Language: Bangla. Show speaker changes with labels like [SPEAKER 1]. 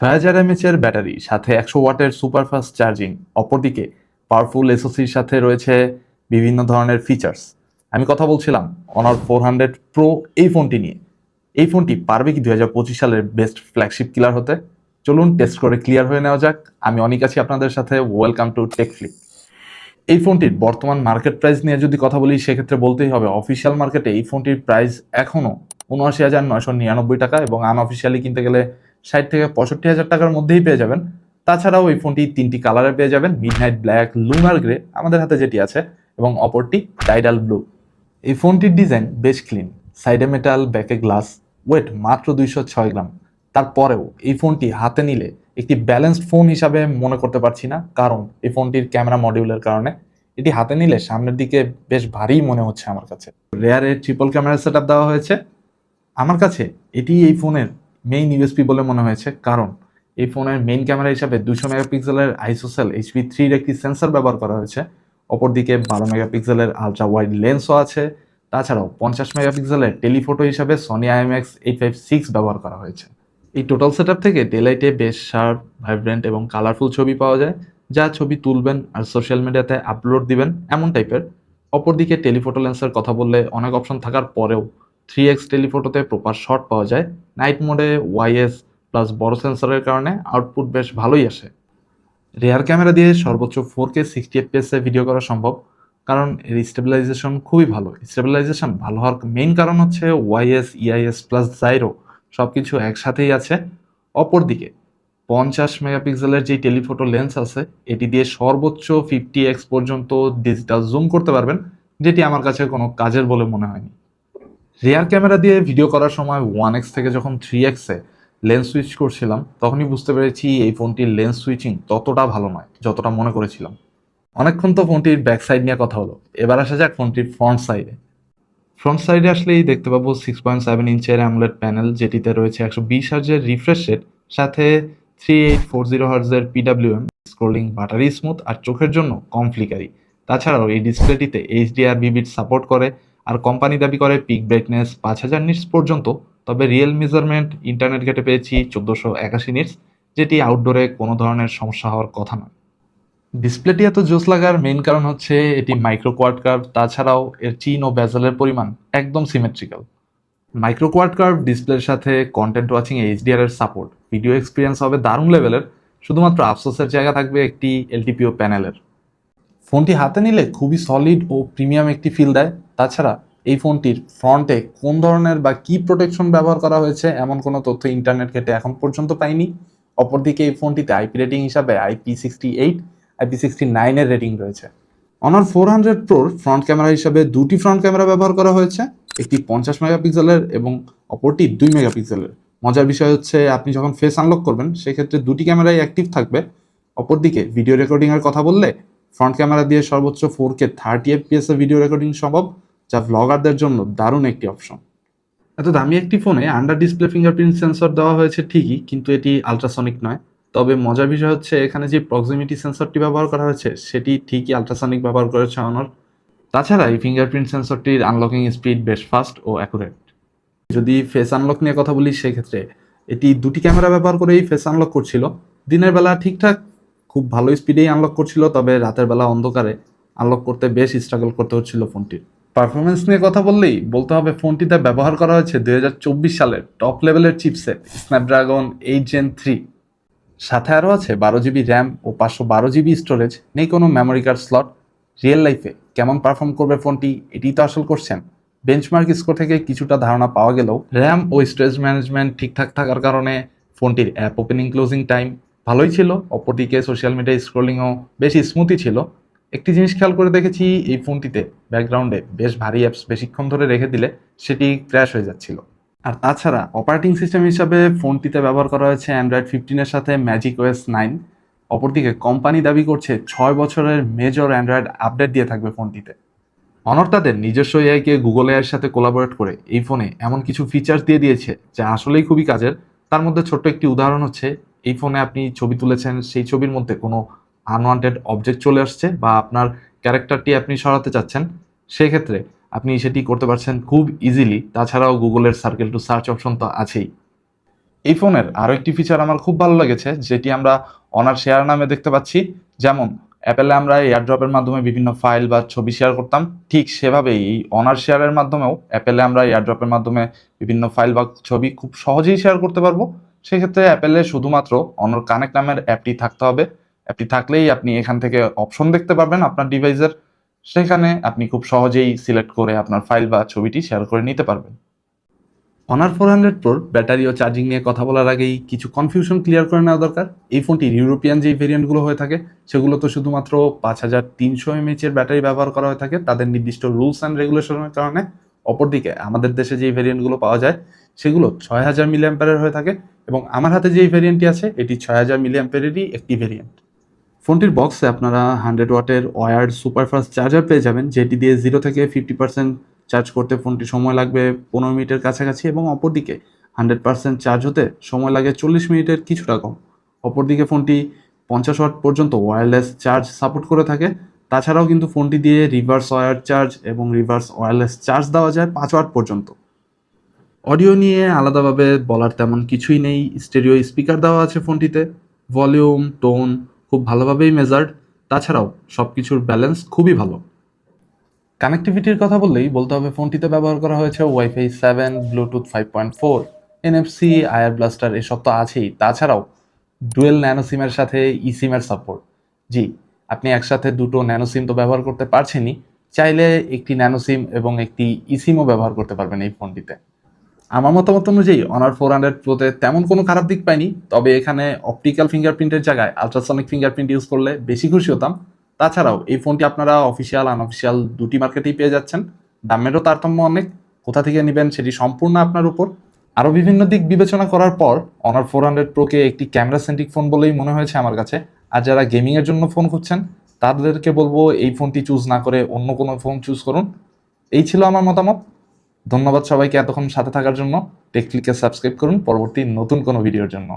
[SPEAKER 1] ছয় হাজার এমএচ এর ব্যাটারি, সাথে একশো ওয়াটের সুপারফাস্ট চার্জিং, অপরদিকে পাওয়ারফুল এসওসির সাথে রয়েছে বিভিন্ন ধরনের ফিচার্স আমি কথা বলছিলাম অনার ফোর হান্ড্রেড প্রো এই ফোনটি নিয়ে। এই ফোনটি পারবে কি দুই হাজার পঁচিশ সালের বেস্ট ফ্ল্যাগশিপ কিলার হতে? চলুন টেস্ট করে ক্লিয়ার হয়ে নেওয়া যাক। আমি অনেক আছি আপনাদের সাথে ওয়েলকাম টু টেকফ্লিক এই ফোনটির বর্তমান মার্কেট প্রাইস নিয়ে যদি কথা বলি, সেক্ষেত্রে বলতেই হবে অফিসিয়াল মার্কেটে এই ফোনটির প্রাইস এখনও উনআশি হাজার নয়শো নিরানব্বই টাকা এবং আনঅফিসিয়ালি কিনতে গেলে ষাট থেকে পঁয়ষট্টি হাজার টাকার মধ্যেই পেয়ে যাবেন। তাছাড়াও এই ফোনটি তিনটি কালারে পেয়ে যাবেন মিডনাইট ব্ল্যাক লুনার গ্রে আমাদের হাতে যেটি আছে, এবং অপরটি টাইডাল ব্লু এই ফোনটির ডিজাইন বেশ ক্লিন সাইডে মেটাল ব্যাকে গ্লাস ওয়েট মাত্র দুইশো ছয় গ্রাম। তারপরেও এই ফোনটি হাতে নিলে একটি ব্যালেন্সড ফোন হিসাবে মনে করতে পারছি না, কারণ এই ফোনটির ক্যামেরা মডিউলের কারণে। এটি হাতে নিলে সামনের দিকে বেশ ভারী মনে হচ্ছে আমার কাছে। রেয়ারের ট্রিপল ক্যামেরা সেট দেওয়া হয়েছে। আমার কাছে এটি এই ফোনের মেইন ইউএসপি বলে মনে হয়েছে। কারণ, এই ফোনের মেইন ক্যামেরা হিসাবে দুশো মেগাপিক্সেলের আইসোসেল এইচপি থ্রির একটি সেন্সর ব্যবহার করা হয়েছে। অপরদিকে বারো মেগাপিক্সেলের আলট্রা ওয়াইড লেন্সও আছে। তাছাড়াও পঞ্চাশ মেগাপিক্সেলের টেলিফোটো হিসাবে Sony IMX eight five six ব্যবহার করা হয়েছে। এই টোটাল সেট থেকে ডেলাইটে বেশ শার্প ভাইব্রেন্ট এবং কালারফুল ছবি পাওয়া যায়, যা ছবি তুলবেন আর সোশ্যাল মিডিয়াতে আপলোড দিবেন এমন টাইপের অপরদিকে টেলিফোটো লেন্সের কথা বললে অনেক অপশন থাকার পরেও থ্রি এক্স টেলিফোটোতে প্রপার শট পাওয়া যায়। নাইট মোডে ওয়াইএস প্লাস বড় সেন্সরের কারণে আউটপুট বেশ ভালোই আসে। রেয়ার ক্যামেরা দিয়ে সর্বোচ্চ ফোর কে সিক্সটি এফপিএসে ভিডিও করা সম্ভব, কারণ এর স্টেবিলাইজেশন খুবই ভালো। স্টেবিলাইজেশন ভালো হওয়ার মেইন কারণ হচ্ছে ওয়াইএস ইআইএস প্লাস জাইরো সব কিছু একসাথেই আছে। অপরদিকে পঞ্চাশ মেগাপিক্সেলের যে টেলিফোটো লেন্স আছে, এটি দিয়ে সর্বোচ্চ ফিফটি এক্স পর্যন্ত ডিজিটাল জুম করতে পারবেন, যেটি আমার কাছে কোনো কাজের বলে মনে হয়নি। রিয়ার ক্যামেরা দিয়ে ভিডিও করার সময় ওয়ান এক্স থেকে যখন থ্রি এক্সে লেন্স সুইচ করছিলাম, তখনই বুঝতে পেরেছি এই ফোনটির লেন্স সুইচিং ততটা ভালো নয়, যতটা মনে করেছিলাম। অনেকক্ষণ তো ফোনটির ব্যাক সাইড নিয়ে কথা হলো। এবার আসা যাক ফোনটির ফ্রন্ট সাইডে ফ্রন্ট সাইডে আসলেই দেখতে পাবো সিক্স পয়েন্ট সেভেন ইঞ্চের অ্যামলেট প্যানেল যেটিতে রয়েছে একশো বিশ হার্জের রিফ্রেশ রেট সাথে থ্রি এইট ফোর জিরো হার্জের পিডাব্লিউএম স্ক্রোলিং বাটারি স্মুথ আর চোখের জন্য কম ফ্লিকারি তাছাড়াও এই ডিসপ্লেটিতে এইচডিআর বিবিট সাপোর্ট করে। আর কোম্পানি দাবি করে পিক ব্রাইটনেস পাঁচ হাজার নিটস পর্যন্ত, তবে রিয়েল মেজারমেন্ট ইন্টারনেট ঘেটে পেয়েছি চোদ্দোশো একাশি নিটস যেটি আউটডোরে কোনো ধরনের সমস্যা হওয়ার কথা নয়। ডিসপ্লেটি এত জোস লাগার মেইন কারণ হচ্ছে এটি মাইক্রো কোয়াড কার্ভ তাছাড়াও এর চিন ও বেজালের পরিমাণ একদম সিমেট্রিক্যাল মাইক্রো কোয়াড কার্ভ ডিসপ্লের সাথে কন্টেন্ট ওয়াচিং এইচডিআর এর সাপোর্ট ভিডিও এক্সপিরিয়েন্স হবে দারুণ লেভেলের শুধুমাত্র আফসোসের জায়গা থাকবে একটি এলটিপিও প্যানেলের ফোনটি হাতে নিলে খুবই সলিড ও প্রিমিয়াম একটি ফিল দেয়। তাছাড়া এই ফোনটির ফ্রন্টে কোন ধরনের বা কি প্রোটেকশন ব্যবহার করা হয়েছে এমন কোনো তথ্য ইন্টারনেট ঘেটে এখন পর্যন্ত পাইনি। অপরদিকে এই ফোনটিতে আইপি রেটিং হিসাবে IP sixty eight IP sixty নাইনের রেটিং রয়েছে। অনার ফোর হান্ড্রেড প্রোর ফ্রন্ট ক্যামেরা হিসাবে দুটি ফ্রন্ট ক্যামেরা ব্যবহার করা হয়েছে, একটি পঞ্চাশ মেগাপিক্সেলের এবং অপরটি দুই মেগাপিক্সেলের মজার বিষয় হচ্ছে, আপনি যখন ফেস আনলক করবেন, সেক্ষেত্রে দুটি ক্যামেরাই অ্যাক্টিভ থাকবে। অপরদিকে ভিডিও রেকর্ডিংয়ের কথা বললে ফ্রন্ট ক্যামেরা দিয়ে সর্বোচ্চ ফোর কে থার্টি এফপিএস এর ভিডিও রেকর্ডিং সম্ভব, যা ভ্লগারদের জন্য দারুণ একটি অপশন এত দামি একটি ফোনে আন্ডার ডিসপ্লে ফিঙ্গারপ্রিন্ট সেন্সর দেওয়া হয়েছে ঠিকই, কিন্তু এটি আলট্রাসনিক নয়। তবে মজার বিষয় হচ্ছে, এখানে যে প্রক্সিমিটি সেন্সরটি ব্যবহার করা হয়েছে, সেটি ঠিকই আলট্রাসনিক ব্যবহার করেছে অনর তাছাড়া এই ফিঙ্গারপ্রিন্ট সেন্সরটির আনলকিং স্পিড বেশ ফাস্ট ও অ্যাকুরেট যদি ফেস আনলক নিয়ে কথা বলি, সেক্ষেত্রে এটি দুটি ক্যামেরা ব্যবহার করেই ফেস আনলক করছিল। দিনের বেলা ঠিকঠাক খুব ভালো স্পিডেই আনলক করছিল, তবে রাতের বেলা অন্ধকারে আনলক করতে বেশ স্ট্রাগল করতে হচ্ছিল ফোনটির পারফরমেন্স নিয়ে কথা বললেই বলতে হবে ফোনটিতে ব্যবহার করা হয়েছে দু হাজার চব্বিশ সালের টপ লেভেলের chipset Snapdragon eight gen three সাথে আরও আছে বারো জিবি র্যাম ও পাঁচশো বারো জিবি স্টোরেজ নেই কোনো মেমোরি কার্ড স্লট রিয়েল লাইফে কেমন পারফর্ম করবে ফোনটি এটি তো আসল করছেন বেঞ্চমার্ক স্কোর থেকে কিছুটা ধারণা পাওয়া গেলেও র্যাম ও স্টোরেজ ম্যানেজমেন্ট ঠিকঠাক থাকার কারণে ফোনটির অ্যাপ ওপেনিং ক্লোজিং টাইম ভালোই ছিল, অপরদিকে সোশ্যাল মিডিয়া স্ক্রোলিংও বেশ স্মুথই ছিল। একটি জিনিস খেয়াল করে দেখেছি, এই ফোনটিতে ব্যাকগ্রাউন্ডে বেশ ভারী অ্যাপস বেশিক্ষণ ধরে রেখে দিলে সেটি ক্র্যাশ হয়ে যাচ্ছিল। আর তাছাড়া অপারেটিং সিস্টেম হিসাবে ফোনটিতে ব্যবহার করা হয়েছে অ্যান্ড্রয়েড ফিফটিনের সাথে ম্যাজিক ওয়েস নাইন অপরদিকে কোম্পানি দাবি করছে ছয় বছরের মেজর অ্যান্ড্রয়েড আপডেট দিয়ে থাকবে ফোনটিতে। অনর তাদের নিজস্ব এআইকে গুগল এআইয়ের সাথে কোলাবোরেট করে এই ফোনে এমন কিছু ফিচার্স দিয়ে দিয়েছে, যা আসলেই খুবই কাজের। তার মধ্যে ছোট্ট একটি উদাহরণ হচ্ছে এই ফোনে আপনি ছবি তুলেছেন, সেই ছবির মধ্যে কোনো আনওয়ান্টেড অবজেক্ট চলে আসছে বা আপনার ক্যারেক্টারটি আপনি সরাতে চাচ্ছেন, সেক্ষেত্রে আপনি সেটি করতে পারছেন খুব ইজিলি তাছাড়াও গুগলের সার্কেল টু সার্চ অপশন তো আছেই। এই ফোনের আরও একটি ফিচার আমার খুব ভালো লেগেছে, যেটি আমরা অনার শেয়ার নামে দেখতে পাচ্ছি। যেমন, অ্যাপেলে আমরা এয়ারড্রপের মাধ্যমে বিভিন্ন ফাইল বা ছবি শেয়ার করতাম, ঠিক সেভাবেই এই অনার শেয়ারের মাধ্যমেও অ্যাপেলে আমরা এয়ারড্রপের মাধ্যমে বিভিন্ন ফাইল বা ছবি খুব সহজেই শেয়ার করতে পারব। সেক্ষেত্রে অ্যাপেলে শুধুমাত্র অনর কানেক্ট নামের অ্যাপটি থাকতে হবে। অ্যাপটি থাকলেই আপনি এখান থেকে অপশন দেখতে পারবেন আপনার ডিভাইসের সেখানে আপনি খুব সহজেই সিলেক্ট করে আপনার ফাইল বা ছবিটি শেয়ার করে নিতে পারবেন। অনার ফোর হান্ড্রেড প্রোর ব্যাটারি ও চার্জিং নিয়ে কথা বলার আগেই কিছু কনফিউশন ক্লিয়ার করে নেওয়া দরকার। এই ফোনটির ইউরোপিয়ান যে ভেরিয়েন্টগুলো হয়ে থাকে, সেগুলো তো শুধুমাত্র পাঁচ হাজার তিনশো এমএইচ এর ব্যাটারি ব্যবহার করা হয়ে থাকে। তাদের নির্দিষ্ট রুলস অ্যান্ড রেগুলেশনের কারণে অপরদিকে আমাদের দেশে যে ভেরিয়েন্টগুলো পাওয়া যায় সেগুলো ছয় হাজার মিলি অ্যাম্পারের হয়ে থাকে এবং আমার হাতে যে ভেরিয়েন্টটি আছে, এটি ছয় হাজার মিলি অ্যাম্পারেরই একটি ভেরিয়েন্ট ফোনটির বক্সে আপনারা হান্ড্রেড ওয়াটের ওয়ার্ড সুপারফাস্ট চার্জার পেয়ে যাবেন, যেটি দিয়ে জিরো থেকে ফিফটি পার্সেন্ট চার্জ করতে ফোনটি সময় লাগবে পনেরো মিনিটের কাছাকাছি এবং অপরদিকে হান্ড্রেড পার্সেন্ট চার্জ হতে সময় লাগে চল্লিশ মিনিটের কিছুটা কম। অপরদিকে ফোনটি পঞ্চাশ ওয়াট পর্যন্ত ওয়্যারলেস চার্জ সাপোর্ট করে থাকে। তাছাড়াও কিন্তু ফোনটি দিয়ে রিভার্স ওয়্যার চার্জ এবং রিভার্স ওয়্যারলেস চার্জ দেওয়া যায় পাঁচ ওয়াট পর্যন্ত। অডিও নিয়ে আলাদাভাবে বলার তেমন কিছুই নেই। স্টেরিও স্পিকার দেওয়া আছে ফোনটিতে। ভলিউম, টোন খুব ভালোভাবেই মেজার্ড। তাছাড়াও সব কিছুর ব্যালেন্স খুবই ভালো। কানেক্টিভিটির কথা বললেই বলতে হবে ফোনটিতে ব্যবহার করা হয়েছে WiFi seven, Bluetooth five point four, NFC, IR blaster এসব তো আছেই। তাছাড়াও ডুয়েল ন্যানো সিমের সাথে ই সিমের সাপোর্ট। জি, আপনি একসাথে দুটো ন্যানো সিম তো ব্যবহার করতে পারছেনই। চাইলে একটি ন্যানো সিম এবং একটি ই সিমও ব্যবহার করতে পারবেন এই ফোনটিতে। আমার মতামত অনুযায়ী অনার ফোর হান্ড্রেড প্রোতে তেমন কোনো খারাপ দিক পাইনি, তবে এখানে অপটিক্যাল ফিঙ্গারপ্রিন্টের জায়গায় আলট্রাসনিক ফিঙ্গারপ্রিন্ট ইউজ করলে বেশি খুশি হতাম। তাছাড়াও, এই ফোনটি আপনারা অফিসিয়াল আনঅফিসিয়াল দুটি মার্কেটেই পেয়ে যাচ্ছেন। দামেরও তারতম্য অনেক, কোথা থেকে নেবেন সেটি সম্পূর্ণ আপনার উপর। আরও বিভিন্ন দিক বিবেচনা করার পর অনার ফোর হান্ড্রেড প্রোকে একটি ক্যামেরা সেন্ট্রিক ফোন বলেই মনে হয়েছে আমার কাছে। আর যারা গেমিংয়ের জন্য ফোন খুঁজছেন, তাদেরকে বলব এই ফোনটি চুজ না করে অন্য কোনো ফোন চুজ করুন। এই ছিল আমার মতামত। ধন্যবাদ সবাইকে এতক্ষণ সাথে থাকার জন্য। টেকক্লিকে সাবস্ক্রাইব করুন। পরবর্তী নতুন কোনো ভিডিওর জন্য।